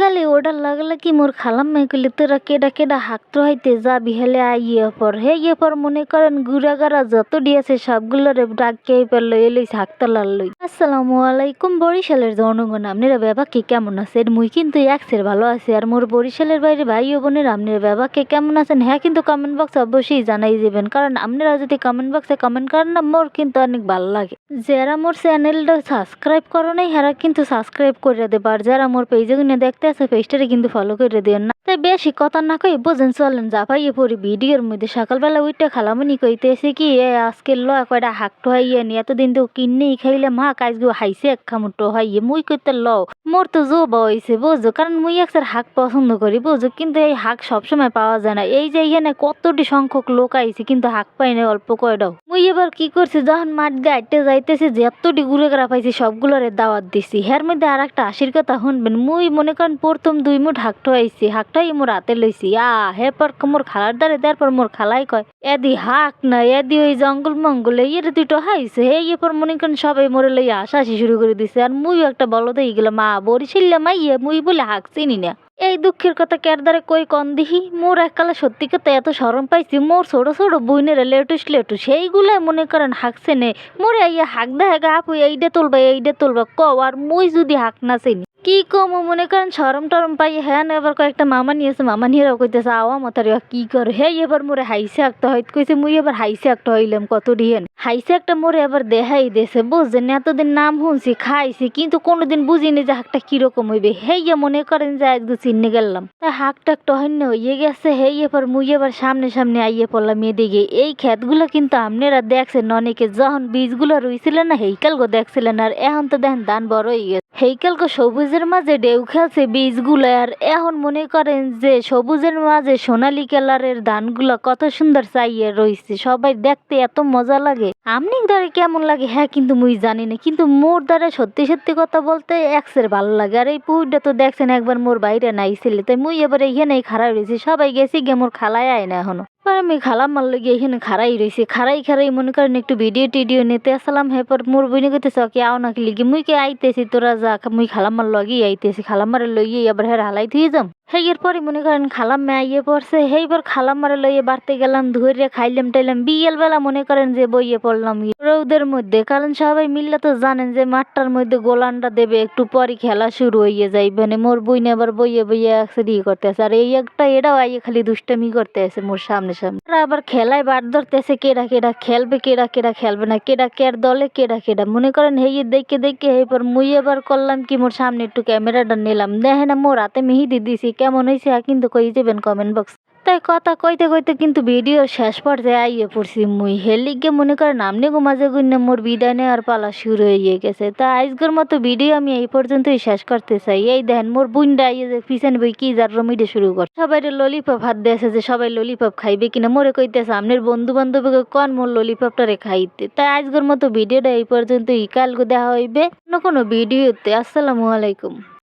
খালি ওটার লাগলে কি মোর খালাম মেয়ে কইলে তোরা কেডা কেডা হাঁকতে হইতে যাবি হেলে? ইয়ে পর। হে ইয়ে পর মনে করেন গুড়াগাড়া যত দিয়েছে সবগুলোরে ডাকিয়ে পেল, এলই হাঁকতে লাল্লই আসসালামু আলাইকুম বরিশালের জনগণ, আপনারা বাবা কে কেমন আছেন? মুই কিন্তু একসের ভালো আছি, আর মোর বরিশালের বাইরে ভাই ও বোনের আপনারা কে কেমন আছেন? হ্যাঁ কিন্তু কমেন্ট বক্স অবশ্যই জানাই দিবেন, কারণ আপনারা যদি কমেন্ট বক্সে কমেন্ট করেন না, মোর কিন্তু অনেক ভালো লাগে। যারা মোর চ্যানেলটা সাবস্ক্রাইব করো নাই, হেরা কিন্তু সাবস্ক্রাইব করে দেবে আর যারা মোর পেজে গুনে দেখতে আছে, পেজটারে কিন্তু ফলো করে দিও না। তাই বেশি কথা না কই বোঝেন, চলেন যা পাইয়ে পড়ি ভিডিওর মধ্যে। সকালবেলা উঠতে খালামনি কইতেছে কি, এ আজকে ল কয়টা হাক টোহাইয়ে নি, এতদিন তো কিনেই খাইলে মা, কাজগু হাইছে এক খামুট টোহাইয়ে মুই কইতে ল মোর তো জো বইছে বুঝো, কারণ মুই একসার হাক পছন্দ করি, বুঝো, কিন্তু এই হাক সবসময় পাওয়া যায় না। এই যে এখানে কতটি সংখ্যক লোক আইছে, কিন্তু হাক পাই না অল্প কয়টাও মুই এবার কি করছি, যখন মাঠ দিয়ে আইটে যাইতেছি যতটি ঘুরে গেরা পাইছি, সবগুলোরে দাওয়াত দিছি। হের মধ্যে আর একটা আশির কথা শুনবেন, মুই মনে করেন প্রথম দুই মুঠ হাকটো আইছি, হাকটাই মোর হাতে লইছি আ হে পর মোর খালার দ্বারে দেওয়ার পর মোর খালাই কয়। এদি হাক না, এদি ওই জঙ্গল মঙ্গলে এর দুটো হাইছে হে ইয়ে পর মনে করেন সবাই মোরে লইয়া হাসাহাসি শুরু করে দিছে। আর মুইও একটা বলদ হয়ে গেলাম। মা বরিশিল্লা মাইয়ে, মুই বলে হাক চিনি না। এই দুঃখের কথা কের দ্বারে কই কন দিহি? মোর এককালে সত্যি কথা এত সরম পাইছি মোর ছোট ছোট বইনের লেটুস লেটুস, সেইগুলাই মনে করেন হাঁকছে নে মোরে ইয়ে হাঁক দেখা আপু এইটা তুলবা এইটা তুলবা ক আর মুই যদি হাঁক না চিনি। কি কম, মনে করেন সরম টরম পাই হ্যাঁ এবার কয়েকটা মামা নিয়েছে মামা নিয়েরাও কইতেছে আওয়া মতার কি কর? হে এবার মোরে হাইসে একটা হয়তো কইছে, মুই এবার হাইসে একটা হইলাম, কত ডিহেন? হাইসে একটা মোরে এবার দেখাই দেছে বুঝছেন এতদিন নাম শুনছি, খাইছি, কিন্তু কোনোদিন বুঝিনি যে হাকটা কীরকম হইবে। হেইয়া মনে করেন যে আজকে চিনে গেলাম। তা হাকটা একটা হন্য হইয়ে গেছে, হেই, এবার মুই এবার সামনে সামনে আইয়ে পড়লাম এদিকে। এই ক্ষেতগুলো কিন্তু আপনারা দেখছেন, অনেকে যখন বীজগুলো রইছিলেন না হেইকাল গো দেখছিলেন, আর এখন তো দেখেন ধান বড় হয়ে গেছে। হেইকাল গো সবুজের মাঝে ঢেউ খেলছে বীজগুলো, আর এখন মনে করেন যে সবুজের মাঝে সোনালি কালারের ধানগুলো কত সুন্দর চাইয়ে রইছে, সবাই দেখতে এত মজা লাগে। আমনি দ্বারে কেমন লাগে? হ্যাঁ কিন্তু মুই জানি না, কিন্তু মোর দ্বারা সত্যি সত্যি কথা বলতে একসের ভালো লাগে, আর এই পুরটা তো দেখছেন একবার মোর বাইরে নাইছিলে তাই মুই এবার এইখানেই খারাপ রয়েছি সবাই গেছি গে, মোর খালায় আয় না এখনও। আর আমি খালাম মার গিয়ে এখানে খারাই রয়েছে খারাই খারাই মনে করেন একটু ভিডিও টিডিও নিতে আসলাম। হে পর মোর বইনে কইতেছ কি আও নাকি লিগি। মুই কে আইতেছি? তোরা যা, মুই খালাম মারল গিয়ে আইতেছি। খালাম মারে লইয়ে এবার হের হালাই থুয়ে যাম। হেই, এরপরে মনে করেন খালাম মে আইয়ে পড়ছে। হেইবার খালাম মারে লইয়ে বাড়তে গেলাম ধরে খাইলাম টাইলাম। বিয়েল বেলা মনে করেন যে বইয়ে পড়লাম রৌদের মধ্যে, কারণ সবাই মিললে তো জানেন যে মাঠটার মধ্যে গোলানটা দেবে, একটু পরে খেলা শুরু হইয়ে যাইবে। মানে মোর বইনে আবার বইয়ে বইয়ে একসাথে ইয়ে করতে আছে আর এই একটা এটাও আইয়ে খালি দুষ্টামি করতে আছে মোর সামনে সামনে আবার খেলায় বার ধরতেছে কেডা কেডা, খেলবে কেডা কেডা, খেলবে না, কেডা কের দলে কেডা কেডা। মনে করেন হেই দেখে দেখে এরপর মুই এবার করলাম কি, মোর সামনে একটু ক্যামেরাটা নিলাম। দেখে না, মোর হাতে মেহেদি দিছি কেমন হয়েছে কিন্তু কই যাবেন কমেন্ট বক্স তাই কথা কইতে কইতে কিন্তু ভিডিওর শেষ পর্যায়ে আইয়ে পড়ছি মুই। হেলিগে মনে করেন আমনে গো মাঝে গুন্নে মোর বিদায় নেওয়ার পালা শুরু হয়ে গেছে। তা আজকের মতো ভিডিও আমি এই পর্যন্তই শেষ করতে চাই। এই দেখেন মোর বুনডা আইয়ে যে পিছনে বই কি যার রমিডে শুরু কর সবাই ললিপপ হাত দিয়েছে যে সবাই ললিপপ খাইবে কিনা মোরে কইতেছে আমনের বন্ধু বান্ধবকে কন মোর ললিপপটারে খাইতে। তাই আজকের মতো ভিডিওটা এই পর্যন্তই। কালকে দেখা হইবে অন্য কোনো ভিডিওতে আসসালামু আলাইকুম।